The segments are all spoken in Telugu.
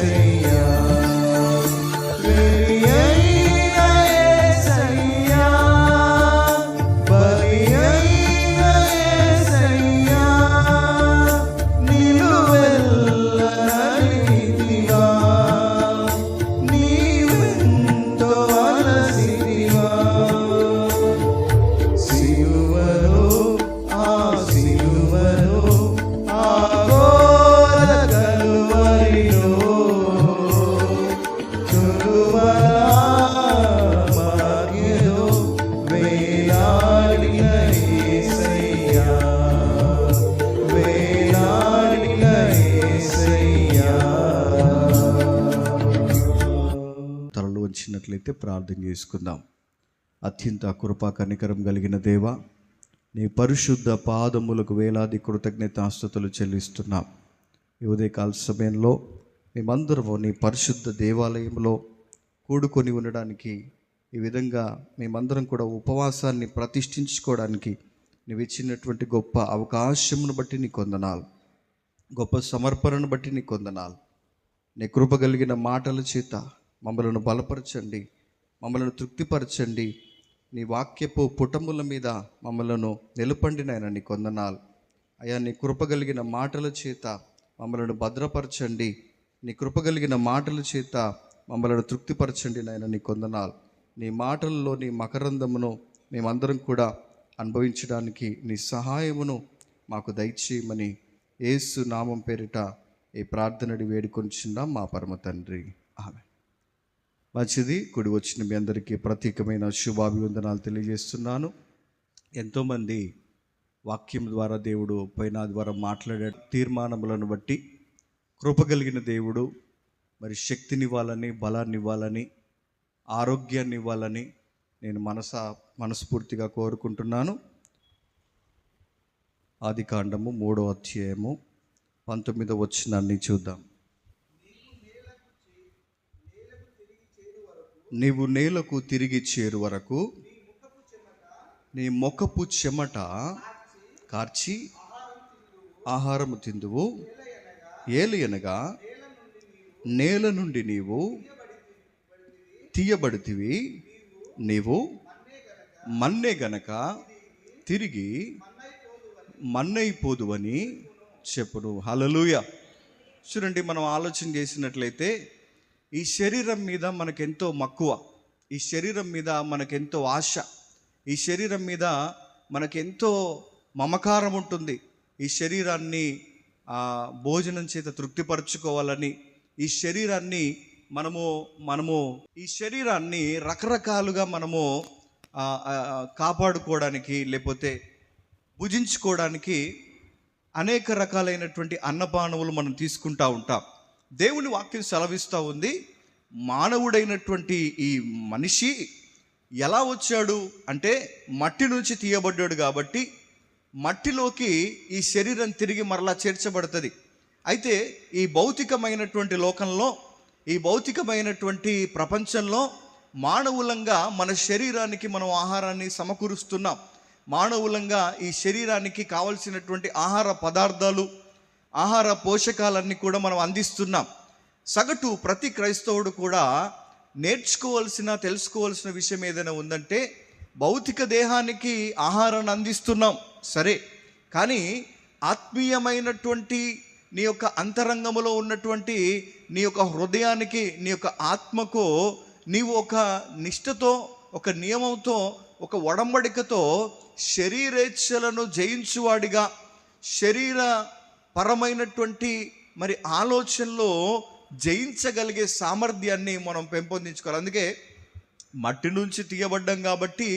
say ప్రార్థన చేసుకుందాం. అత్యంత కృపా కనికరం కలిగిన దేవ నీ పరిశుద్ధ పాదములకు వేలాది కృతజ్ఞతాస్తుతులు చెల్లిస్తున్నాం. ఈ ఉదయకాల సమయంలో మేమందరము నీ పరిశుద్ధ దేవాలయంలో కూడుకొని ఉండడానికి ఈ విధంగా మేమందరం కూడా ఉపవాసాన్ని ప్రతిష్ఠించుకోవడానికి నువ్వు ఇచ్చినటువంటి గొప్ప అవకాశమును బట్టి నీ కొందనాలు గొప్ప సమర్పణను బట్టి నీ కొందనాలు. నీ కృప కలిగిన మాటల చేత మమ్మలను బలపరచండి. మమ్మలను తృప్తిపరచండి. నీ వాక్యపు పుటముల మీద మమ్మలను నిలపండి నాయన నీ కొందనాలు. అయ్యా నీ కృపగలిగిన మాటల చేత మమ్మలను భద్రపరచండి. నీ కృపగలిగిన మాటల చేత మమ్మలను తృప్తిపరచండి నాయన నీ కొందనాలు. నీ మాటల్లో నీ మకరందమును మేమందరం కూడా అనుభవించడానికి నీ సహాయమును మాకు దయచేయమని ఏసు నామం పేరిట ఈ ప్రార్థనడి వేడుకొంచున్నాం మా పరమ తండ్రి. ఆమె మంచిది. కుడి వచ్చిన మీ అందరికీ ప్రత్యేకమైన శుభాభివందనాలు తెలియజేస్తున్నాను. ఎంతోమంది వాక్యం ద్వారా దేవుడు పైన ద్వారా మాట్లాడే తీర్మానములను బట్టి కృప కలిగిన దేవుడు మరి శక్తినివ్వాలని బలాన్ని ఇవ్వాలని ఆరోగ్యాన్ని ఇవ్వాలని నేను మనస మనస్ఫూర్తిగా కోరుకుంటున్నాను. ఆది కాండము మూడో అధ్యాయము పంతొమ్మిదో వచ్చినాన్ని చూద్దాం. నీవు నేలకు తిరిగి చేరు వరకు నీ మొక్కపు చెమట కార్చి ఆహారము తిందువు. ఏలియనగా నేల నుండి నీవు తీయబడితివి. నీవు మన్నే గనక తిరిగి మన్నైపోదువని చెప్పును. హలలుయ చూడండి మనం ఆలోచన చేసినట్లయితే ఈ శరీరం మీద మనకెంతో మక్కువ. ఈ శరీరం మీద మనకెంతో ఆశ. ఈ శరీరం మీద మనకెంతో మమకారం ఉంటుంది. ఈ శరీరాన్ని భోజనం చేత తృప్తిపరచుకోవాలని ఈ శరీరాన్ని మనము మనము ఈ శరీరాన్ని రకరకాలుగా మనము కాపాడుకోవడానికి లేకపోతే భుజించుకోవడానికి అనేక రకాలైనటువంటి అన్నపానవులు మనం తీసుకుంటా ఉంటాం. దేవుని వాక్యం సెలవిస్తూ ఉంది. మానవుడైనటువంటి ఈ మనిషి ఎలా వచ్చాడు అంటే మట్టి నుంచి తీయబడ్డాడు కాబట్టి మట్టిలోకి ఈ శరీరం తిరిగి మరలా చేర్చబడుతుంది. అయితే ఈ భౌతికమైనటువంటి లోకంలో ఈ భౌతికమైనటువంటి ప్రపంచంలో మానవులంగా మన శరీరానికి మనం ఆహారాన్ని సమకూరుస్తున్నాం. మానవులంగా ఈ శరీరానికి కావలసినటువంటి ఆహార పదార్థాలు ఆహార పోషకాలన్నీ కూడా మనం అందిస్తున్నాం. సగటు ప్రతి క్రైస్తవుడు కూడా నేర్చుకోవాల్సిన తెలుసుకోవాల్సిన విషయం ఏదైనా ఉందంటే భౌతిక దేహానికి ఆహారాన్ని అందిస్తున్నాం. సరే కానీ ఆత్మీయమైనటువంటి నీ యొక్క అంతరంగములో ఉన్నటువంటి నీ యొక్క హృదయానికి నీ యొక్క ఆత్మకు నీవు ఒక నిష్ఠతో ఒక నియమంతో ఒక ఒడంబడికతో శరీరేచ్ఛలను జయించువాడిగా శరీర పరమైనటువంటి మరి ఆలోచనలో జయించగలిగే సామర్థ్యాన్ని మనం పెంపొందించుకోవాలి. అందుకే మట్టి నుంచి తీయబడ్డం కాబట్టి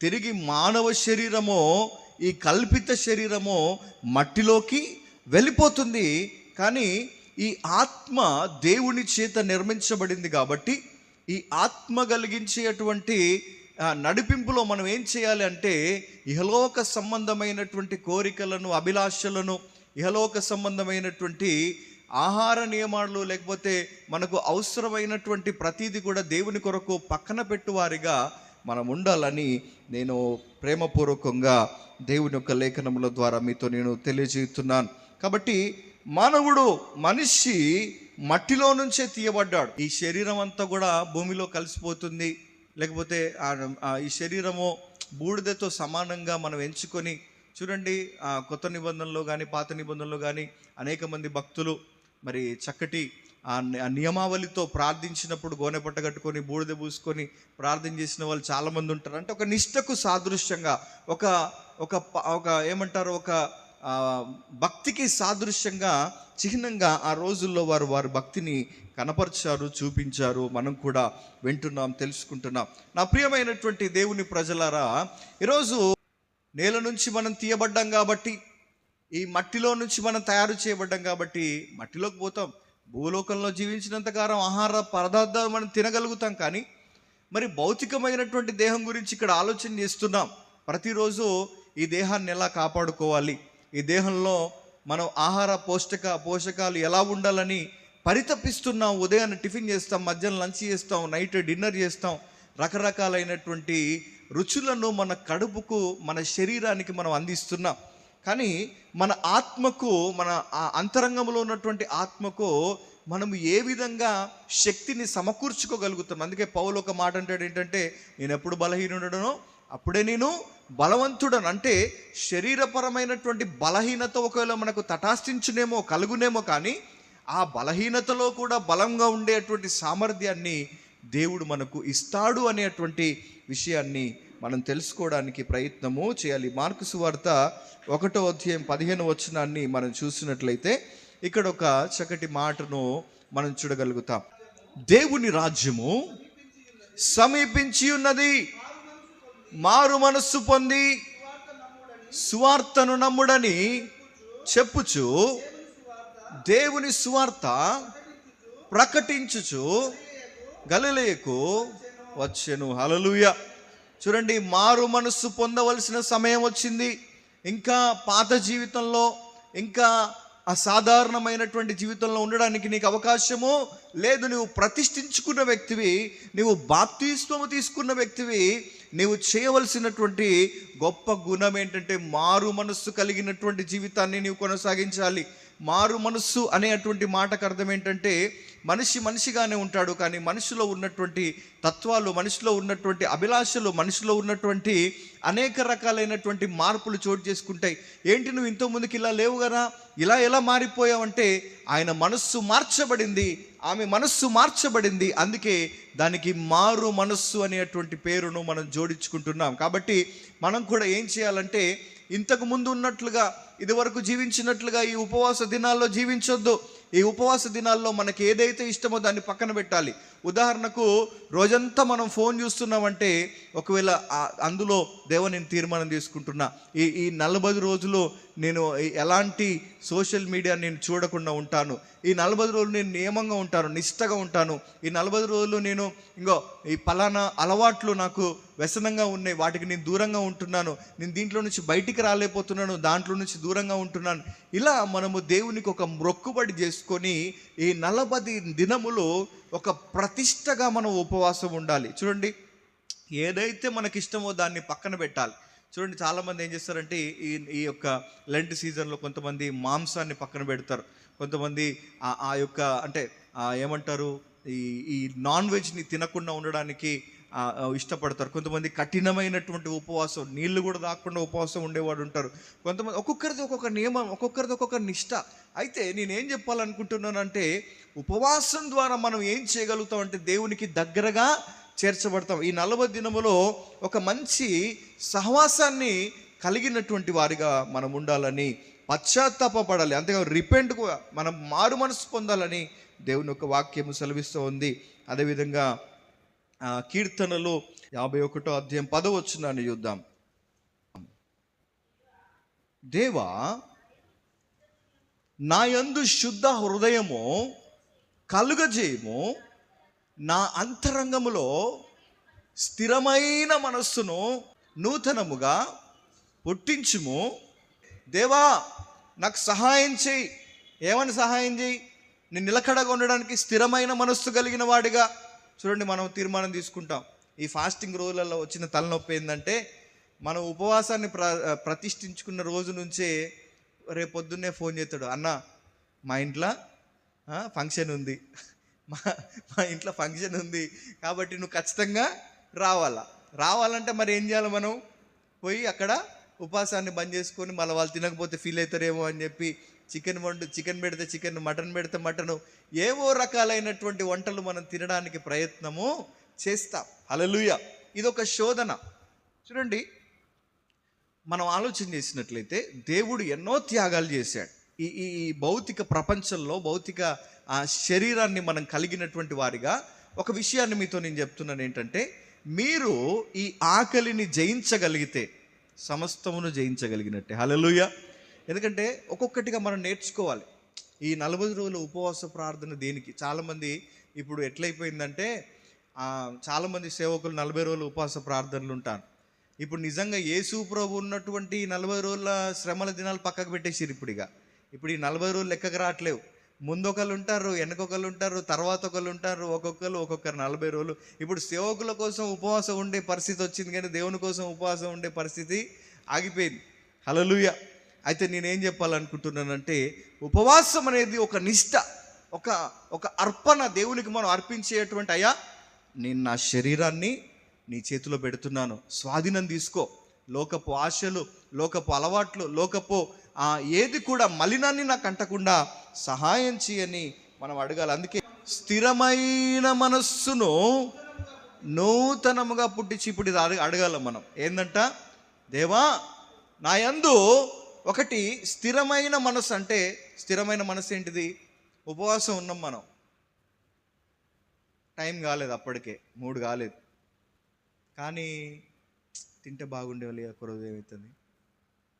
తిరిగి మానవ శరీరము ఈ కల్పిత శరీరము మట్టిలోకి వెళ్ళిపోతుంది. కానీ ఈ ఆత్మ దేవుని చేత నిర్మించబడింది కాబట్టి ఈ ఆత్మ కలిగించేటువంటి నడిపింపులో మనం ఏం చేయాలి అంటే ఇహలోక సంబంధమైనటువంటి కోరికలను అభిలాషలను ఇహలోక సంబంధమైనటువంటి ఆహార నియమాలు లేకపోతే మనకు అవసరమైనటువంటి ప్రతీది కూడా దేవుని కొరకు పక్కన పెట్టువారిగా మనం ఉండాలని నేను ప్రేమపూర్వకంగా దేవుని యొక్క లేఖనముల ద్వారా మీతో నేను తెలియజేస్తున్నాను. కాబట్టి మానవుడు మనిషి మట్టిలో నుంచే తీయబడ్డాడు. ఈ శరీరం అంతా కూడా భూమిలో కలిసిపోతుంది. లేకపోతే ఈ శరీరము బూడిదతో సమానంగా మనం ఎంచుకొని చూడండి ఆ కొత్త నిబంధనలో కానీ పాత నిబంధనలో కానీ అనేక మంది భక్తులు మరి చక్కటి ఆ నియమావళితో ప్రార్థించినప్పుడు గోనె పట్ట కట్టుకొని బూడిద పూసుకొని ప్రార్థన చేసిన వాళ్ళు చాలామంది ఉంటారు. అంటే ఒక నిష్టకు సాదృశ్యంగా ఒక ఒక ప- ఒక ఏమంటారు ఒక భక్తికి సాదృశ్యంగా చిహ్నంగా ఆ రోజుల్లో వారు వారి భక్తిని కనపరిచారు చూపించారు. మనం కూడా వింటున్నాం తెలుసుకుంటున్నాం. నా ప్రియమైనటువంటి దేవుని ప్రజలారా ఈరోజు నేల నుంచి మనం తీయబడ్డాం కాబట్టి ఈ మట్టిలో నుంచి మనం తయారు చేయబడ్డాం కాబట్టి మట్టిలోకి పోతాం. భూలోకంలో జీవించినంతకాలం ఆహార పదార్థాలు మనం తినగలుగుతాం కానీ మరి భౌతికమైనటువంటి దేహం గురించి ఇక్కడ ఆలోచన చేస్తున్నాం. ప్రతిరోజు ఈ దేహాన్ని ఎలా కాపాడుకోవాలి? ఈ దేహంలో మనం ఆహార పోషక పోషకాలు ఎలా ఉండాలని పరితపిస్తున్నాం. ఉదయాన్నే టిఫిన్ చేస్తాం మధ్యాహ్నం లంచ్ చేస్తాం నైట్ డిన్నర్ చేస్తాం. రకరకాలైనటువంటి రుచులను మన కడుపుకు మన శరీరానికి మనం అందిస్తున్నాం. కానీ మన ఆత్మకు మన ఆ అంతరంగంలో ఉన్నటువంటి ఆత్మకు మనం ఏ విధంగా శక్తిని సమకూర్చుకోగలుగుతాం అందుకే పౌలు ఒక మాట అంటాడు ఏంటంటే నేను ఎప్పుడు బలహీనుడనో అప్పుడే నేను బలవంతుడను. అంటే శరీరపరమైనటువంటి బలహీనత ఒకవేళ మనకు తటాస్థించునేమో కలుగునేమో కానీ ఆ బలహీనతలో కూడా బలంగా ఉండేటువంటి సామర్థ్యాన్ని దేవుడు మనకు ఇస్తాడు అనేటువంటి విషయాన్ని మనం తెలుసుకోవడానికి ప్రయత్నము చేయాలి. మార్కు సువార్త ఒకటో అధ్యాయం పదిహేను వచనాన్ని మనం చూసినట్లయితే ఇక్కడ ఒక చక్కటి మాటను మనం చూడగలుగుతాం. దేవుని రాజ్యము సమీపించి ఉన్నది మారు మనస్సు పొంది సువార్తను నమ్ముడని చెప్పుచు దేవుని సువార్త ప్రకటించుచు గలిలయకు వచ్చెను. హలలుయ చూడండి మారు మనస్సు పొందవలసిన సమయం వచ్చింది. ఇంకా పాత జీవితంలో ఇంకా అసాధారణమైనటువంటి జీవితంలో ఉండడానికి నీకు అవకాశము లేదు. నువ్వు ప్రతిష్ఠించుకున్న వ్యక్తివి నువ్వు బాప్తిస్వము తీసుకున్న వ్యక్తివి నీవు చేయవలసినటువంటి గొప్ప గుణం ఏంటంటే మారు మనస్సు కలిగినటువంటి జీవితాన్ని నీవు కొనసాగించాలి. మారు మనస్సు అనేటువంటి మాటకు అర్థం ఏంటంటే మనిషి మనిషిగానే ఉంటాడు కానీ మనిషిలో ఉన్నటువంటి తత్వాలు మనిషిలో ఉన్నటువంటి అభిలాషలు మనిషిలో ఉన్నటువంటి అనేక రకాలైనటువంటి మార్పులు చోటు చేసుకుంటాయి. ఏంటి నువ్వు ఇంత ముందుకు ఇలా లేవు కదా? ఇలా ఎలా మారిపోయావంటే ఆయన మనస్సు మార్చబడింది ఆమె మనస్సు మార్చబడింది. అందుకే దానికి మారు మనస్సు అనేటువంటి పేరును మనం జోడించుకుంటున్నాం. కాబట్టి మనం కూడా ఏం చేయాలంటే ఇంతకు ముందు ఉన్నట్లుగా ఇదివరకు జీవించినట్లుగా ఈ ఉపవాస దినాల్లో జీవించొద్దు. ఈ ఉపవాస దినాల్లో మనకి ఏదైతే ఇష్టమో దాన్ని పక్కన పెట్టాలి. ఉదాహరణకు రోజంతా మనం ఫోన్ చూస్తున్నామంటే ఒకవేళ అందులో దేవ నేను తీర్మానం తీసుకుంటున్నా. ఈ ఈ నలభై రోజులు నేను ఎలాంటి సోషల్ మీడియా నేను చూడకుండా ఉంటాను. ఈ నలభై రోజులు నేను నియమంగా ఉంటాను నిష్టగా ఉంటాను. ఈ నలభై రోజులు నేను ఇంకో ఈ పలానా అలవాట్లు నాకు వ్యసనంగా ఉన్నాయి వాటికి నేను దూరంగా ఉంటున్నాను. నేను దీంట్లో నుంచి బయటికి రాలేకపోతున్నాను దాంట్లో నుంచి దూరంగా ఉంటున్నాను. ఇలా మనము దేవునికి ఒక మొక్కుబడి చేసుకొని ఈ నలభై దినములు ఒక ప్రతిష్టగా మనం ఉపవాసం ఉండాలి. చూడండి ఏదైతే మనకిష్టమో దాన్ని పక్కన పెట్టాలి. చూడండి చాలామంది ఏం చేస్తారంటే ఈ ఈ యొక్క లెంట్ సీజన్లో కొంతమంది మాంసాన్ని పక్కన పెడతారు. కొంతమంది ఆ- ఆ యొక్క అంటే ఏమంటారు? ఈ ఈ నాన్ వెజ్ని తినకుండా ఉండడానికి ఇష్టపడతారు. కొంతమంది కఠినమైనటువంటి ఉపవాసం నీళ్ళు కూడా దాక్కుండా ఉపవాసం ఉండేవాడు ఉంటారు. కొంతమంది ఒక్కొక్కరిది ఒక్కొక్క నియమం ఒక్కొక్కరిది ఒక్కొక్క నిష్ట. అయితే నేనేం చెప్పాలనుకుంటున్నానంటే ఉపవాసం ద్వారా మనం ఏం చేయగలుగుతాం అంటే దేవునికి దగ్గరగా చేర్చబడతాం. ఈ నలభై దినములో ఒక మంచి సహవాసాన్ని కలిగినటువంటి వారిగా మనం ఉండాలని పశ్చాత్తాపడాలి అంతేగా రిపెంట్ మనం మారు మనసు పొందాలని దేవుని యొక్క వాక్యం సెలవిస్తూ ఉంది. అదేవిధంగా ఆ, కీర్తనలు యాభై ఒకటో అధ్యాయం పదవచ్చునాన్ని చూద్దాం. దేవా నా యందు శుద్ధ హృదయము కలుగజేయము నా అంతరంగములో స్థిరమైన మనస్సును నూతనముగా పుట్టించుము. దేవా నాకు సహాయం చేయి. ఏమని సహాయం చేయి? నేను నిలకడగా ఉండడానికి స్థిరమైన మనస్సు కలిగిన వాడిగా. చూడండి మనం తీర్మానం తీసుకుంటాం. ఈ ఫాస్టింగ్ రోజులలో వచ్చిన తలనొప్పి ఏంటంటే మనం ఉపవాసాన్ని ప్ర ప్రతిష్ఠించుకున్న రోజు నుంచే రేపు పొద్దున్నే ఫోన్ చేస్తాడు. అన్న మా ఇంట్లో ఫంక్షన్ ఉంది. మా మా ఇంట్లో ఫంక్షన్ ఉంది కాబట్టి నువ్వు ఖచ్చితంగా రావాలా. రావాలంటే మరి ఏం చేయాలి మనం? పోయి అక్కడ ఉపవాసాన్ని బంద్ చేసుకొని మళ్ళీ వాళ్ళు తినకపోతే ఫీల్ అవుతారేమో అని చెప్పి చికెన్ వండు చికెన్ పెడితే చికెన్ మటన్ పెడితే మటను ఏవో రకాలైనటువంటి వంటలు మనం తినడానికి ప్రయత్నము చేస్తాం. అలలుయ ఇదొక శోధన. చూడండి మనం ఆలోచన చేసినట్లయితే దేవుడు ఎన్నో త్యాగాలు చేశాడు. ఈ ఈ భౌతిక ప్రపంచంలో భౌతిక ఆ శరీరాన్ని మనం కలిగినటువంటి వారిగా ఒక విషయాన్ని మీతో నేను చెప్తున్నాను ఏంటంటే మీరు ఈ ఆకలిని జయించగలిగితే సమస్తమును జయించగలిగినట్టే. హలలుయ ఎందుకంటే ఒక్కొక్కటిగా మనం నేర్చుకోవాలి. ఈ నలభై రోజుల ఉపవాస ప్రార్థన దేనికి? చాలామంది ఇప్పుడు ఎట్లయిపోయిందంటే చాలామంది సేవకులు నలభై రోజులు ఉపవాస ప్రార్థనలు ఉంటారు. ఇప్పుడు నిజంగా యేసు ప్రభు ఉన్నటువంటి నలభై రోజుల శ్రమల దినాలు పక్కకు పెట్టేసిరు ఇప్పుడు ఇక ఇప్పుడు ఈ నలభై రోజులు లెక్కకు రావట్లేవు. ముందు ఒకళ్ళు ఉంటారు వెనకొకళ్ళు ఉంటారు తర్వాత ఒకళ్ళు ఉంటారు ఒక్కొక్కరు ఒక్కొక్కరు నలభై రోజులు. ఇప్పుడు సేవకుల కోసం ఉపవాసం ఉండే పరిస్థితి వచ్చింది కానీ దేవుని కోసం ఉపవాసం ఉండే పరిస్థితి ఆగిపోయింది. హలలుయ అయితే నేనేం చెప్పాలనుకుంటున్నానంటే ఉపవాసం అనేది ఒక నిష్ట ఒక ఒక అర్పణ దేవునికి మనం అర్పించేటువంటి అయ్యా నేను నా శరీరాన్ని నీ చేతిలో పెడుతున్నాను. స్వాధీనం తీసుకో. లోకపు ఆశలు లోకపు అలవాట్లు లోకపు ఆ, ఏది కూడా మలినాన్ని నాకు అంటకుండా సహాయం చేయని మనం అడగాలి. అందుకే స్థిరమైన మనస్సును నూతనముగా పుట్టించి ఇప్పుడు ఇది అడగ అడగాల మనం. ఏందంట? దేవా నా యందు ఒకటి స్థిరమైన మనసు అంటే స్థిరమైన మనసు ఏంటిది? ఉపవాసం ఉన్నాం మనం. టైం కాలేదు అప్పటికే మూడు కాలేదు. కానీ తింటే బాగుండేవాళ్ళు ఒక్కరోజు ఏమవుతుంది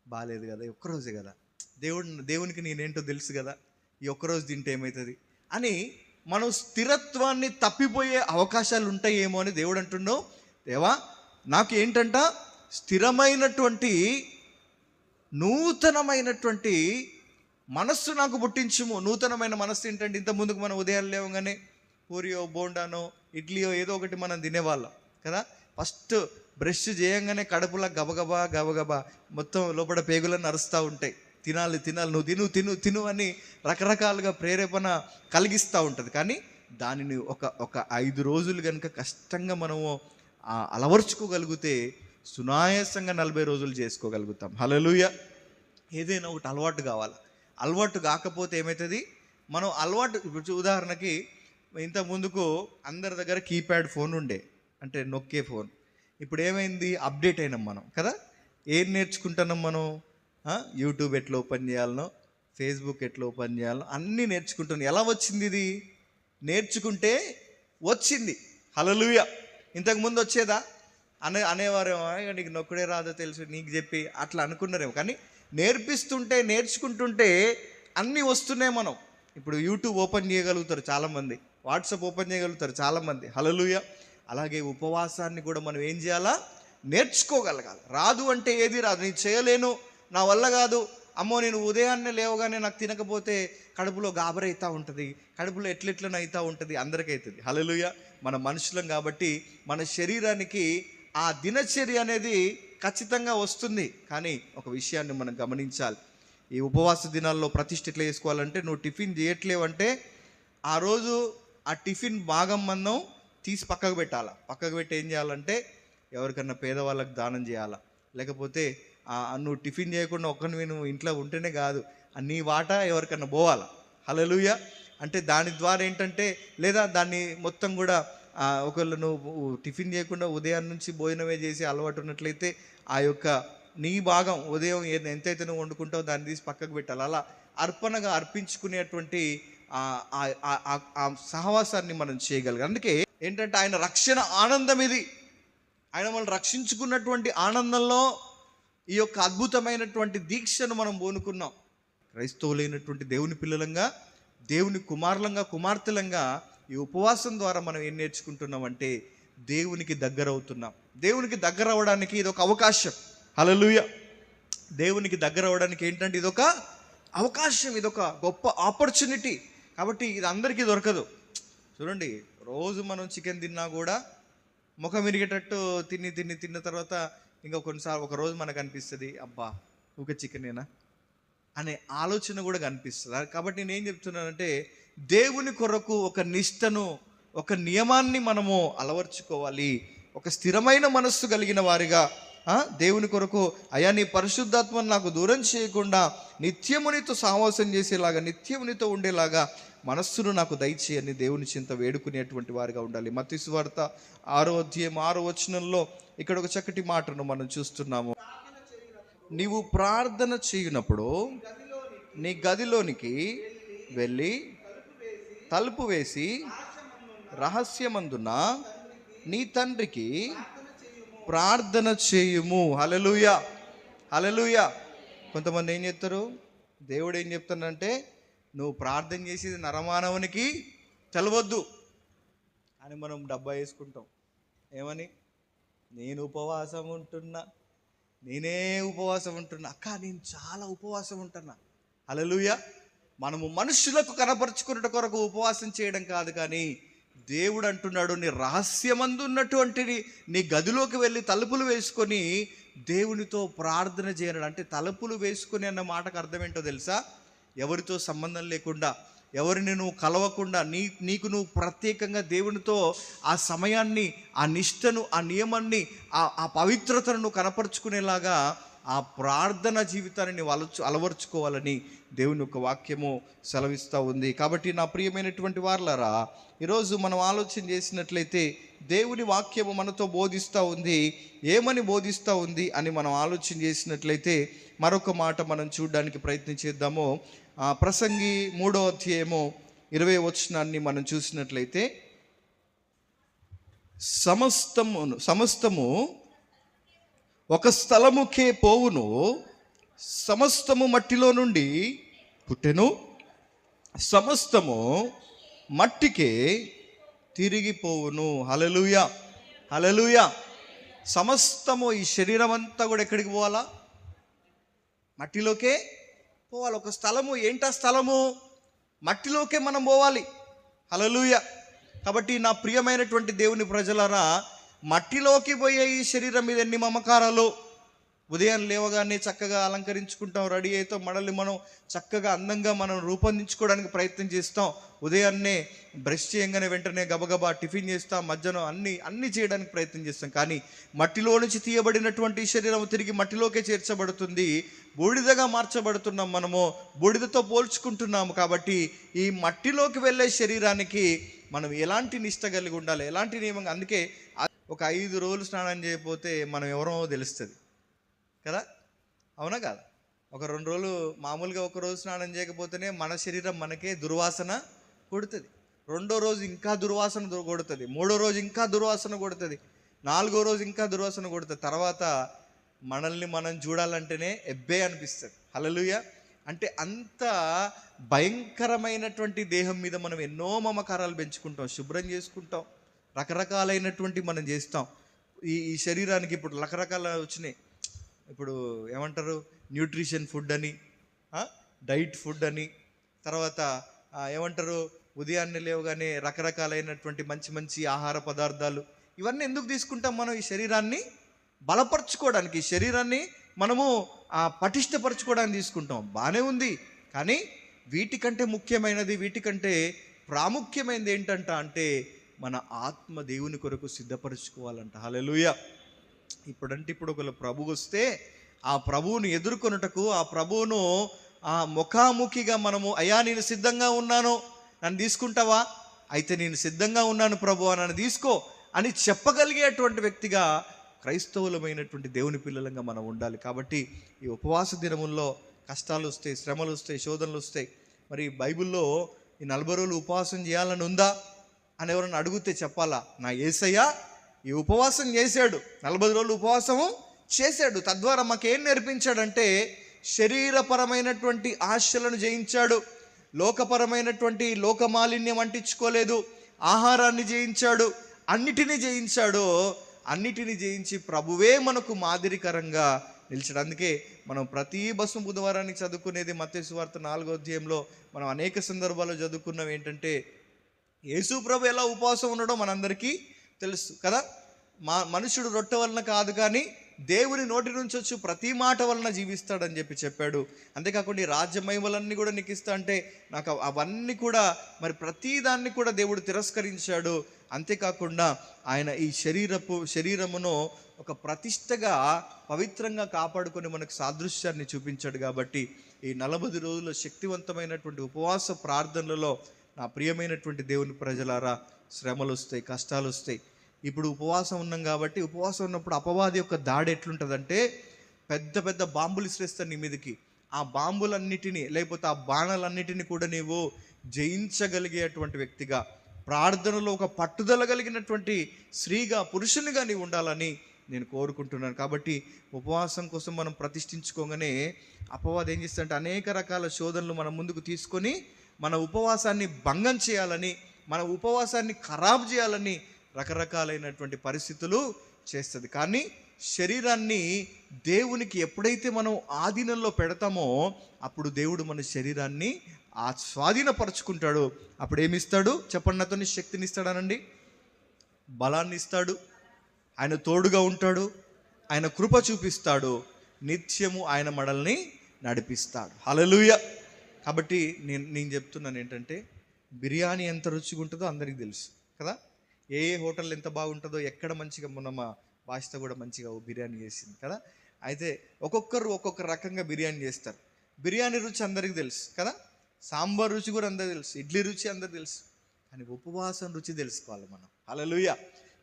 బాగాలేదు కదా ఒక్కరోజే కదా. దేవుడు దేవునికి నేనేంటో తెలుసు కదా ఈ ఒక్కరోజు తింటే ఏమవుతుంది అని మనం స్థిరత్వాన్ని తప్పిపోయే అవకాశాలు ఉంటాయేమో అని దేవుడు అంటున్నావు. దేవా నాకు ఏంటంట స్థిరమైనటువంటి నూతనమైనటువంటి మనస్సు నాకు పుట్టించుము. నూతనమైన మనస్సు ఏంటంటే ఇంత ముందుకు మనం ఉదయాలు లేవగానే పూరియో బోండానో ఇడ్లీయో ఏదో ఒకటి మనం తినేవాళ్ళం కదా. ఫస్ట్ బ్రష్ చేయంగానే కడుపులో గబగబా గబగబా మొత్తం లోపల పేగులను అరుస్తూ ఉంటాయి. తినాలి తినాలి నువ్వు తిను తిను తిను అని రకరకాలుగా ప్రేరేపణ కలిగిస్తూ ఉంటుంది. కానీ దానిని ఒక ఒక ఐదు రోజులు కనుక కష్టంగా మనము అలవర్చుకోగలిగితే సునాయాసంగా నలభై రోజులు చేసుకోగలుగుతాం. హలలుయ ఏదైనా ఒకటి అలవాటు కావాలి. అలవాటు కాకపోతే ఏమవుతుంది మనం అలవాటు ఇప్పుడు ఉదాహరణకి ఇంత ముందుకు అందరి దగ్గర కీప్యాడ్ ఫోన్ ఉండే. అంటే నొక్కే ఫోన్. ఇప్పుడు ఏమైంది అప్డేట్ అయినాం మనం కదా? ఏం నేర్చుకుంటున్నాం మనం? యూట్యూబ్ ఎట్లా ఓపెన్ చేయాలనో ఫేస్బుక్ ఎట్లా ఓపెన్ చేయాలనో అన్నీ నేర్చుకుంటున్నాం. ఎలా వచ్చింది ఇది? నేర్చుకుంటే వచ్చింది. హలలుయ ఇంతకుముందు వచ్చేదా? అనే అనేవారేమో నీకు నొక్కడే రాదో తెలుసు నీకు చెప్పి అట్లా అనుకున్నారేమో. కానీ నేర్పిస్తుంటే నేర్చుకుంటుంటే అన్నీ వస్తున్నాయి మనం. ఇప్పుడు యూట్యూబ్ ఓపెన్ చేయగలుగుతారు చాలామంది. వాట్సాప్ ఓపెన్ చేయగలుగుతారు చాలామంది. హలలుయ అలాగే ఉపవాసాన్ని కూడా మనం ఏం చేయాలా? నేర్చుకోగలగాలి. రాదు అంటే ఏది రాదు. నేను చేయలేను నా వల్ల కాదు. అమ్మో నేను ఉదయాన్నే లేవగానే నాకు తినకపోతే కడుపులో గాబరైతా ఉంటుంది కడుపులో ఎట్లెట్లనో ఉంటుంది అందరికీ అవుతుంది హలలుయ మన మనుషులం కాబట్టి మన శరీరానికి ఆ దినచర్య అనేది ఖచ్చితంగా వస్తుంది. కానీ ఒక విషయాన్ని మనం గమనించాలి. ఈ ఉపవాస దినాల్లో ప్రతిష్ఠ ఎట్లా చేసుకోవాలంటే నువ్వు టిఫిన్ చేయట్లేవంటే ఆ రోజు ఆ టిఫిన్ భాగం మందం తీసి పక్కకు పెట్టాలా. పక్కకు పెట్టి ఏం చేయాలంటే ఎవరికన్నా పేదవాళ్ళకి దానం చేయాలా. లేకపోతే నువ్వు టిఫిన్ చేయకుండా ఒక్కని నువ్వు ఇంట్లో ఉంటేనే కాదు ఆ నీ వాటా ఎవరికన్నా పోవాలా? హలలుయ అంటే దాని ద్వారా ఏంటంటే లేదా దాన్ని మొత్తం కూడా ఒకళ్ళు నువ్వు టిఫిన్ చేయకుండా ఉదయం నుంచి భోజనమే చేసి అలవాటు ఉన్నట్లయితే ఆ యొక్క నీ భాగం ఉదయం ఏ- ఎంతైతే నువ్వు వండుకుంటావో దాన్ని తీసి పక్కకు పెట్టాలి? అలా అర్పణగా అర్పించుకునేటువంటి ఆ- సహవాసాన్ని మనం చేయగలగాలి. అందుకే ఏంటంటే ఆయన రక్షణ ఆనందం ఇది. ఆయన మనం రక్షించుకున్నటువంటి ఆనందంలో ఈ యొక్క అద్భుతమైనటువంటి దీక్షను మనం పోనుకున్నాం. క్రైస్తవులైనటువంటి దేవుని పిల్లలంగా దేవుని కుమారులంగా కుమార్తెలంగా ఈ ఉపవాసం ద్వారా మనం ఏం నేర్చుకుంటున్నామంటే దేవునికి దగ్గర అవుతున్నాం దేవునికి దగ్గర అవ్వడానికి ఇది ఒక అవకాశం. హలలుయ దేవునికి దగ్గర అవ్వడానికి ఏంటంటే ఇదొక అవకాశం ఇదొక గొప్ప ఆపర్చునిటీ. కాబట్టి ఇది అందరికీ దొరకదు. చూడండి రోజు మనం చికెన్ తిన్నా కూడా ముఖం ఇరిగేటట్టు తిని తిని తిన్న తర్వాత ఇంకా కొన్నిసార్లు ఒక రోజు మనకు అనిపిస్తుంది అబ్బా ఊక చికెనేనా? అనే ఆలోచన కూడా కనిపిస్తుంది. కాబట్టి నేను ఏం చెప్తున్నానంటే దేవుని కొరకు ఒక నిష్టను ఒక నియమాన్ని మనము అలవర్చుకోవాలి. ఒక స్థిరమైన మనస్సు కలిగిన వారిగా దేవుని కొరకు అయా నీ పరిశుద్ధాత్మను నాకు దూరం చేయకుండా నిత్యమునితో సావాసం చేసేలాగా నిత్యమునితో ఉండేలాగా మనస్సును నాకు దయచేయని దేవుని చింత వేడుకునేటువంటి వారిగా ఉండాలి. మత్తి వార్త ఆరో అధ్యాయం ఆరో వచనంలో ఇక్కడ ఒక చక్కటి మాటను మనం చూస్తున్నాము. నీవు ప్రార్థన చేయనప్పుడు నీ గదిలోనికి వెళ్ళి తలుపు వేసి రహస్యమందున నీ తండ్రికి ప్రార్థన చేయుము. హలలుయ హలలుయ కొంతమంది ఏం చెప్తారు? దేవుడు ఏం చెప్తానంటే నువ్వు ప్రార్థన చేసేది నరమానవునికి చలవద్దు అని మనం డబ్బా వేసుకుంటాం. ఏమని? నేను ఉపవాసం ఉంటున్నా. నేనే ఉపవాసం ఉంటున్నా. అక్క నేను చాలా ఉపవాసం ఉంటున్నా. అలలుయ మనము మనుషులకు కనపరుచుకున్నట కొరకు ఉపవాసం చేయడం కాదు కానీ దేవుడు అంటున్నాడు నీ రహస్యమందు ఉన్నటువంటి నీ గదిలోకి వెళ్ళి తలుపులు వేసుకొని దేవునితో ప్రార్థన చేయడం అంటే తలుపులు వేసుకొని అన్న మాటకు అర్థం ఏంటో తెలుసా? ఎవరితో సంబంధం లేకుండా ఎవరిని నువ్వు కలవకుండా నీ నీకు నువ్వు ప్రత్యేకంగా దేవునితో ఆ సమయాన్ని ఆ నిష్టను ఆ నియమాన్ని ఆ ఆ పవిత్రతను నువ్వు కనపరుచుకునేలాగా ఆ ప్రార్థన జీవితాన్ని నువ్వు అలచు అలవర్చుకోవాలని దేవుని యొక్క వాక్యము సెలవిస్తూ ఉంది. కాబట్టి నా ప్రియమైనటువంటి వార్లరా ఈరోజు మనం ఆలోచన చేసినట్లయితే దేవుని వాక్యము మనతో బోధిస్తూ ఉంది. ఏమని బోధిస్తూ ఉంది అని మనం ఆలోచన చేసినట్లయితే మరొక మాట మనం చూడడానికి ప్రయత్నం చేద్దాము. ప్రసంగి మూడో అధ్యాయము ఇరవై వచనాన్ని మనం చూసినట్లయితే సమస్తమును సమస్తము ఒక స్థలముకే పోవును సమస్తము మట్టిలో నుండి పుట్టెను సమస్తము మట్టికే తిరిగిపోవును హలలుయ హలలుయ సమస్తము ఈ శరీరం అంతా కూడా ఎక్కడికి పోవాలా? మట్టిలోకే? పోవాలి. ఒక స్థలము ఏంటా స్థలము? మట్టిలోకే మనం పోవాలి. హలలుయ కాబట్టి నా ప్రియమైనటువంటి దేవుని ప్రజలరా మట్టిలోకి పోయే ఈ శరీరం మీద ఎన్ని మమకారాలు? ఉదయం లేవగానే చక్కగా అలంకరించుకుంటాం రెడీ అవుతాం. మనల్ని మనం చక్కగా అందంగా మనం రూపొందించుకోవడానికి ప్రయత్నం చేస్తాం. ఉదయాన్నే బ్రష్ చేయగానే వెంటనే గబగబా టిఫిన్ చేస్తాం. మధ్యాహ్నం అన్ని అన్ని చేయడానికి ప్రయత్నం చేస్తాం. కానీ మట్టిలో నుంచి తీయబడినటువంటి శరీరం తిరిగి మట్టిలోకే చేర్చబడుతుంది. బూడిదగా మార్చబడుతున్నాం మనము బూడిదతో పోల్చుకుంటున్నాము కాబట్టి ఈ మట్టిలోకి వెళ్ళే శరీరానికి మనం ఎలాంటి నిష్ట కలిగి ఉండాలి ఎలాంటి నియమం అందుకే ఒక ఐదు రోజులు స్నానం చేయకపోతే మనం ఎవరో తెలుస్తుంది. కదా? అవునా కాదా? ఒక రెండు రోజులు మామూలుగా ఒక రోజు స్నానం చేయకపోతేనే మన శరీరం మనకే దుర్వాసన కొడుతుంది. రెండో రోజు ఇంకా దుర్వాసన కొడుతుంది. మూడో రోజు ఇంకా దుర్వాసన కొడుతుంది. నాలుగో రోజు ఇంకా దుర్వాసన కొడుతుంది. తర్వాత మనల్ని మనం చూడాలంటేనే ఎబ్బే అనిపిస్తుంది. హలలుయ అంటే అంత భయంకరమైనటువంటి దేహం మీద మనం ఎన్నో మమకారాలు పెంచుకుంటాం శుభ్రం చేసుకుంటాం రకరకాలైనటువంటి మనం చేస్తాం. ఈ ఈ శరీరానికి ఇప్పుడు రకరకాల వచ్చినాయి. ఇప్పుడు ఏమంటారు? న్యూట్రిషన్ ఫుడ్ అని డైట్ ఫుడ్ అని తర్వాత ఏమంటారు? ఉదయాన్నే లేవగానే రకరకాలైనటువంటి మంచి మంచి ఆహార పదార్థాలు. ఇవన్నీ ఎందుకు తీసుకుంటాం మనం ఈ శరీరాన్ని? బలపరచుకోవడానికి శరీరాన్ని మనము పటిష్టపరచుకోవడానికి తీసుకుంటాం. బాగానే ఉంది. కానీ వీటికంటే ముఖ్యమైనది వీటికంటే ప్రాముఖ్యమైనది ఏంటంట అంటే మన ఆత్మ దేవుని కొరకు సిద్ధపరచుకోవాలంట. హల్లెలూయా. ఇప్పుడంటే ఇప్పుడు ఒకళ్ళు ప్రభు వస్తే ఆ ప్రభువును ఎదుర్కొనుటకు ఆ ప్రభువును ఆ ముఖాముఖిగా మనము అయ్యా నేను సిద్ధంగా ఉన్నాను. నన్ను తీసుకుంటావా? అయితే నేను సిద్ధంగా ఉన్నాను ప్రభు నన్ను తీసుకో అని చెప్పగలిగేటువంటి వ్యక్తిగా క్రైస్తవులమైనటువంటి దేవుని పిల్లలంగా మనం ఉండాలి. కాబట్టి ఈ ఉపవాస దినముల్లో కష్టాలు వస్తాయి శ్రమలు వస్తాయి శోధనలు వస్తాయి. మరి బైబిల్లో ఈ నలభై రోజులు ఉపవాసం చేయాలని ఉందా అని ఎవరైనా అడిగితే చెప్పాలా? నా ఏసయ్యా ఈ ఉపవాసం చేశాడు. నలభై రోజులు ఉపవాసము చేశాడు. తద్వారా మాకేం నేర్పించాడంటే శరీరపరమైనటువంటి ఆశలను జయించాడు. లోకపరమైనటువంటి లోకమాలిన్యం అంటించుకోలేదు. ఆహారాన్ని జయించాడు. అన్నిటినీ జయించాడు. అన్నిటిని జయించి ప్రభువే మనకు మాదిరికరంగా నిలిచాడు. అందుకే మనం ప్రతి బస్సు బుధవారానికి చదువుకునేది మత్స్సు వార్త నాలుగో అధ్యాయంలో మనం అనేక సందర్భాల్లో చదువుకున్నాం ఏంటంటే యేసు ప్రభు ఎలా ఉపవాసం ఉండడం మనందరికీ తెలుసు కదా. మా మనుషుడు రొట్టె వలన కాదు కానీ దేవుని నోటి నుంచి వచ్చి ప్రతి మాట వలన జీవిస్తాడని చెప్పి చెప్పాడు. అంతేకాకుండా ఈ రాజ్యమహిమలన్నీ కూడా నీకు ఇస్తా అంటే నాకు అవన్నీ కూడా మరి ప్రతిదాన్ని కూడా దేవుడు తిరస్కరించాడు. అంతేకాకుండా ఆయన ఈ శరీరపు శరీరమును ఒక ప్రతిష్టగా పవిత్రంగా కాపాడుకొని మనకు సాదృశ్యాన్ని చూపించాడు కాబట్టి ఈ నలభై రోజుల శక్తివంతమైనటువంటి ఉపవాస ప్రార్థనలలో నా ప్రియమైనటువంటి దేవుని ప్రజలారా శ్రమలు వస్తాయి కష్టాలు వస్తాయి ఇప్పుడు ఉపవాసం ఉన్నాం కాబట్టి ఉపవాసం ఉన్నప్పుడు అపవాది యొక్క దాడి ఎట్లుంటుందంటే పెద్ద పెద్ద బాంబులు ఇసిరేస్తాను నీ మీదకి. ఆ బాంబులన్నిటినీ లేకపోతే ఆ బాణాలన్నిటిని కూడా నీవు జయించగలిగేటువంటి వ్యక్తిగా ప్రార్థనలో ఒక పట్టుదల కలిగినటువంటి స్త్రీగా పురుషునిగా నీవు ఉండాలని నేను కోరుకుంటున్నాను. కాబట్టి ఉపవాసం కోసం మనం ప్రతిష్ఠించుకోగానే అపవాదం ఏం చేస్తుందంటే అనేక రకాల శోధనలు మన ముందుకు తీసుకొని మన ఉపవాసాన్ని భంగం చేయాలని మన ఉపవాసాన్ని ఖరాబ్ చేయాలని రకరకాలైనటువంటి పరిస్థితులు చేస్తుంది. కానీ శరీరాన్ని దేవునికి ఎప్పుడైతే మనం ఆధీనంలో పెడతామో అప్పుడు దేవుడు మన శరీరాన్ని ఆ స్వాధీనపరచుకుంటాడు అప్పుడు ఏమిస్తాడు? చెప్పండి నాతోని శక్తిని ఇస్తాడనండి బలాన్ని ఇస్తాడు ఆయన తోడుగా ఉంటాడు? ఆయన కృప చూపిస్తాడు? నిత్యము ఆయన మడల్ని నడిపిస్తాడు. హలలుయ కాబట్టి నేను నేను చెప్తున్నాను ఏంటంటే బిర్యానీ ఎంత రుచిగా ఉంటుందో అందరికీ తెలుసు కదా? ఏ ఏ హోటల్ ఎంత బాగుంటుందో ఎక్కడ మంచిగా మొన్న మా భాషతో కూడా మంచిగా బిర్యానీ చేసింది కదా. అయితే ఒక్కొక్కరు ఒక్కొక్క రకంగా బిర్యానీ చేస్తారు. బిర్యానీ రుచి అందరికీ తెలుసు కదా. సాంబార్ రుచి కూడా అందరికీ తెలుసు. ఇడ్లీ రుచి అందరికీ తెలుసు. కానీ ఉపవాసం రుచి తెలుసుకోవాలి మనం. అలలుయ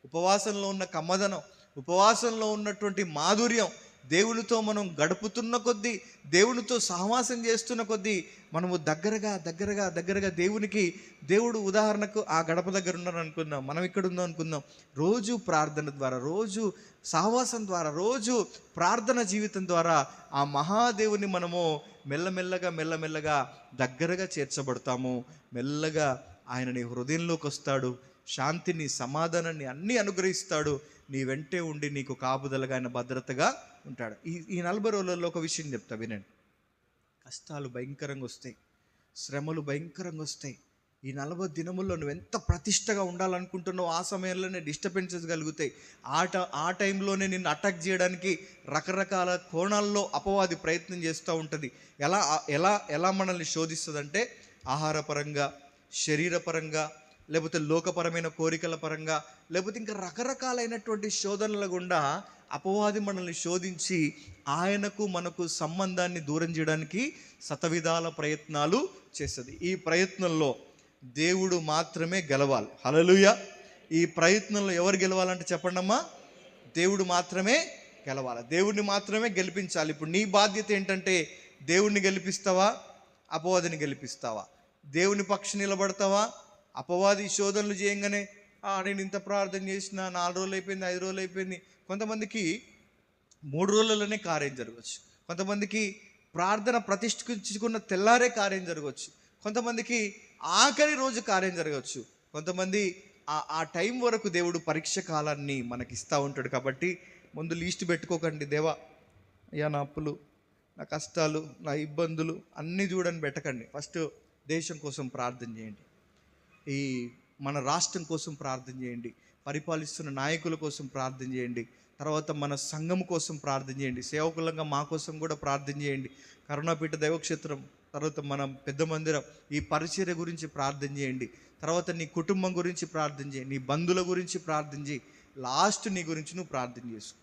ఉపవాసంలో ఉన్న కమ్మదనం ఉపవాసంలో ఉన్నటువంటి మాధుర్యం దేవునితో మనం గడుపుతున్న కొద్దీ దేవునితో సహవాసం చేస్తున్న కొద్దీ మనము దగ్గరగా దగ్గరగా దగ్గరగా దేవునికి దేవుడు ఉదాహరణకు ఆ గడప దగ్గర ఉన్నారు అనుకుందాం మనం ఇక్కడ ఉందాం అనుకుందాం. రోజు ప్రార్థన ద్వారా రోజు సహవాసం ద్వారా రోజు ప్రార్థన జీవితం ద్వారా ఆ మహాదేవుని మనము మెల్లమెల్లగా మెల్లమెల్లగా దగ్గరగా చేర్చబడతాము. మెల్లగా ఆయన నీ హృదయంలోకి వస్తాడు శాంతిని సమాధానాన్ని అన్నీ అనుగ్రహిస్తాడు. నీ వెంటే ఉండి నీకు కాపుదలగా ఆయన భద్రతగా ఉంటాడు. ఈ ఈ నలభై రోజులలో ఒక విషయం చెప్తా వినండి. కష్టాలు భయంకరంగా వస్తాయి శ్రమలు భయంకరంగా వస్తాయి. ఈ నలభై దినముల్లో నువ్వు ఎంత ప్రతిష్టగా ఉండాలనుకుంటున్నావు ఆ సమయంలోనే డిస్టర్బెన్సెస్ కలుగుతాయి. ఆ ట ఆ టైంలోనే నిన్ను అటాక్ చేయడానికి రకరకాల కోణాల్లో అపవాది ప్రయత్నం చేస్తూ ఉంటుంది. ఎలా ఎలా ఎలా మనల్ని శోధిస్తుందంటే ఆహారపరంగా శరీరపరంగా లేకపోతే లోకపరమైన కోరికల పరంగా లేకపోతే ఇంకా రకరకాలైనటువంటి శోధనల గుండా అపవాది మనల్ని శోధించి ఆయనకు మనకు సంబంధాన్ని దూరం చేయడానికి శతవిధాల ప్రయత్నాలు చేస్తుంది. ఈ ప్రయత్నంలో దేవుడు మాత్రమే గెలవాలి. హలలుయ ఈ ప్రయత్నంలో ఎవరు గెలవాలంటే చెప్పండమ్మా? దేవుడు మాత్రమే గెలవాలి. దేవుడిని మాత్రమే గెలిపించాలి. ఇప్పుడు నీ బాధ్యత ఏంటంటే దేవుణ్ణి గెలిపిస్తావా? అపవాదిని గెలిపిస్తావా? దేవుని పక్ష నిలబడతావా? అపవాది శోధనలు చేయంగానే "ఆ, నేను ఇంత ప్రార్థన చేసిన నాలుగు రోజులు అయిపోయింది ఐదు రోజులు అయిపోయింది. కొంతమందికి మూడు రోజులలోనే కార్యం జరగవచ్చు. కొంతమందికి ప్రార్థన ప్రతిష్ఠించుకున్న తెల్లారే కార్యం జరగవచ్చు. కొంతమందికి ఆఖరి రోజు కార్యం జరగవచ్చు. కొంతమంది ఆ ఆ టైం వరకు దేవుడు పరీక్ష కాలాన్ని మనకి ఇస్తూ ఉంటాడు కాబట్టి ముందు లీస్ట్ పెట్టుకోకండి. దేవా అయ్యా నా అప్పులు నా కష్టాలు నా ఇబ్బందులు అన్నీ చూడని పెట్టకండి. ఫస్ట్ దేశం కోసం ప్రార్థన చేయండి. ఈ మన రాష్ట్రం కోసం ప్రార్థన చేయండి. పరిపాలిస్తున్న నాయకుల కోసం ప్రార్థన చేయండి. తర్వాత మన సంఘం కోసం ప్రార్థన చేయండి. సేవకులంగా మా కోసం కూడా ప్రార్థన చేయండి. కరుణాపీఠ దైవక్షేత్రం తర్వాత మన పెద్ద మందిరం ఈ పరిచర్య గురించి ప్రార్థన చేయండి. తర్వాత నీ కుటుంబం గురించి ప్రార్థన చేయండి నీ బంధువుల గురించి ప్రార్థన చేయి. లాస్ట్ నీ గురించి నువ్వు ప్రార్థన చేసుకో.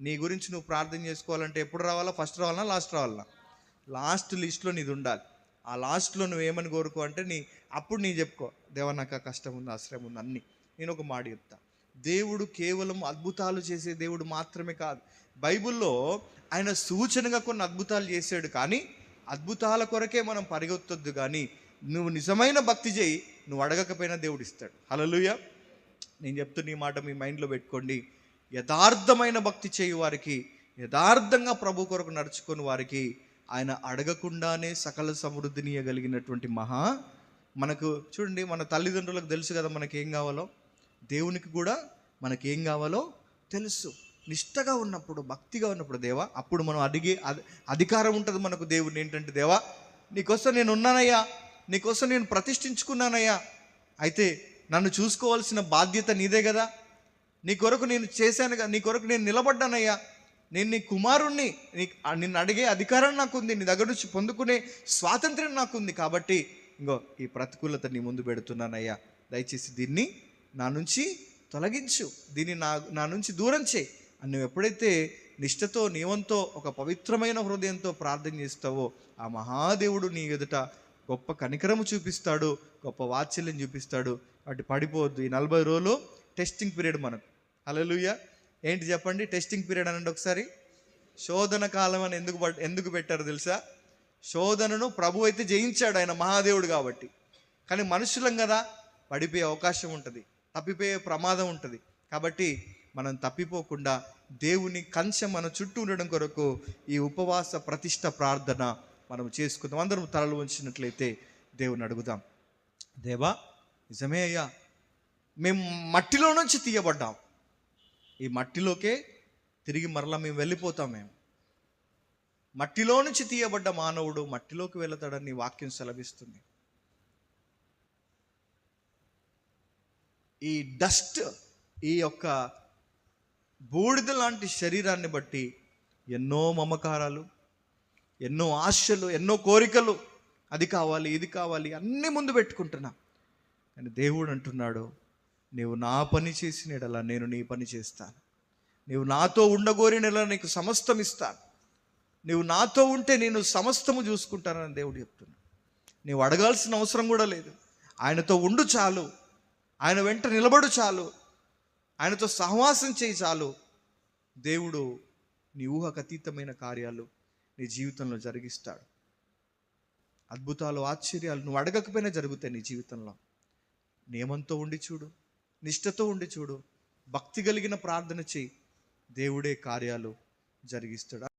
నీ గురించి నువ్వు ప్రార్థన చేసుకోవాలంటే ఎప్పుడు రావాలా? ఫస్ట్ రావాలన్నా లాస్ట్ రావాలన్నా లాస్ట్ లిస్ట్లో నీది ఉండాలి. ఆ లాస్ట్లో నువ్వు ఏమని కోరుకో అంటే నీ అప్పుడు నీ చెప్పుకో దేవ నాకు ఆ కష్టం ఉంది ఆశ్రయం ఉంది అన్ని. నేను ఒక మాట చెప్తా. దేవుడు కేవలం అద్భుతాలు చేసే దేవుడు మాత్రమే కాదు. బైబిల్లో ఆయన సూచనగా కొన్ని అద్భుతాలు చేశాడు కానీ అద్భుతాల కొరకే మనం పరిగెత్తొద్దు కానీ నువ్వు నిజమైన భక్తి చేయి నువ్వు అడగకపోయినా దేవుడు ఇస్తాడు. హలలుయ నేను చెప్తున్న ఈ మాట మీ మైండ్లో పెట్టుకోండి. యథార్థమైన భక్తి చేయు వారికి యథార్థంగా ప్రభు కొరకు నడుచుకుని వారికి ఆయన అడగకుండానే సకల సమృద్ధిని ఇవ్వగలిగినటువంటి మహా మనకు చూడండి మన తల్లిదండ్రులకు తెలుసు కదా మనకేం కావాలో. దేవునికి కూడా మనకేం కావాలో తెలుసు. నిష్టగా ఉన్నప్పుడు భక్తిగా ఉన్నప్పుడు దేవా అప్పుడు మనం అడిగే అధికారం ఉంటుంది మనకు దేవుని ఏంటంటే దేవా నీకోసం నేను ఉన్నానయ్యా నీకోసం నేను ప్రతిష్ఠించుకున్నానయ్యా. అయితే నన్ను చూసుకోవాల్సిన బాధ్యత నీదే కదా. నీ కొరకు నేను చేశాను కదా నీ కొరకు నేను నిలబడ్డానయ్యా. నేను నీ కుమారుణ్ణి నీ నిన్ను అడిగే అధికారం నాకుంది నీ దగ్గర నుంచి పొందుకునే స్వాతంత్ర్యం నాకుంది కాబట్టి ఇంకో ఈ ప్రతికూలత నీ ముందు పెడుతున్నానయ్యా. దయచేసి దీన్ని నా నుంచి తొలగించు దీన్ని నా నా నుంచి దూరం చేయి అని నువ్వు ఎప్పుడైతే నిష్ఠతో నియమంతో ఒక పవిత్రమైన హృదయంతో ప్రార్థన చేస్తావో ఆ మహాదేవుడు నీ ఎదుట గొప్ప కనికరము చూపిస్తాడు గొప్ప వాత్సల్యం చూపిస్తాడు. వాటి పడిపోవద్దు. ఈ నలభై రోజులు టెస్టింగ్ పీరియడ్ మనకు. హల్లెలూయా. ఏంటి చెప్పండి? టెస్టింగ్ పీరియడ్ అనండి ఒకసారి. శోధన కాలం అని ఎందుకు ఎందుకు పెట్టారు తెలుసా? శోధనను ప్రభు అయితే జయించాడు ఆయన మహాదేవుడు కాబట్టి. కానీ మనుషులం కదా పడిపోయే అవకాశం ఉంటుంది తప్పిపోయే ప్రమాదం ఉంటుంది. కాబట్టి మనం తప్పిపోకుండా దేవుని కంచె మన చుట్టూ ఉండడం కొరకు ఈ ఉపవాస ప్రతిష్ట ప్రార్థన మనం చేసుకుందాం. అందరం తలలు ఉంచినట్లయితే దేవుని అడుగుదాం. దేవా నిజమే అయ్యా. మేము మట్టిలో నుంచి తీయబడ్డాం. ఈ మట్టిలోకే తిరిగి మరలా మేము వెళ్ళిపోతాం మేము. మట్టిలో నుంచి తీయబడ్డ మానవుడు మట్టిలోకి వెళతాడని వాక్యం సెలవిస్తుంది. ఈ డస్ట్ ఈ యొక్క బూడిద లాంటి శరీరాన్ని బట్టి ఎన్నో మమకారాలు ఎన్నో ఆశలు ఎన్నో కోరికలు అది కావాలి ఇది కావాలి అన్నీ ముందు పెట్టుకుంటున్నా. కానీ దేవుడు అంటున్నాడు నీవు నా పని చేసిన ఎడల నేను నీ పని చేస్తాను. నీవు నాతో ఉండగోరిన నీకు సమస్తం ఇస్తాను. నీవు నాతో ఉంటే నేను సమస్తము చూసుకుంటానని దేవుడు చెప్తున్నాను నీవు అడగాల్సిన అవసరం కూడా లేదు. ఆయనతో ఉండు చాలు. ఆయన వెంట నిలబడు చాలు. ఆయనతో సహవాసం చేయి చాలు. దేవుడు నీ ఊహకు అతీతమైన కార్యాలు నీ జీవితంలో జరిగిస్తాడు. అద్భుతాలు ఆశ్చర్యాలు నువ్వు అడగకపోయినా జరుగుతాయి నీ జీవితంలో. నియమంతో ఉండి చూడు. నిష్ఠతో ఉండి చూడు. భక్తి కలిగిన ప్రార్థన చేయి. దేవుడే కార్యాలు జరిగిస్తాడు.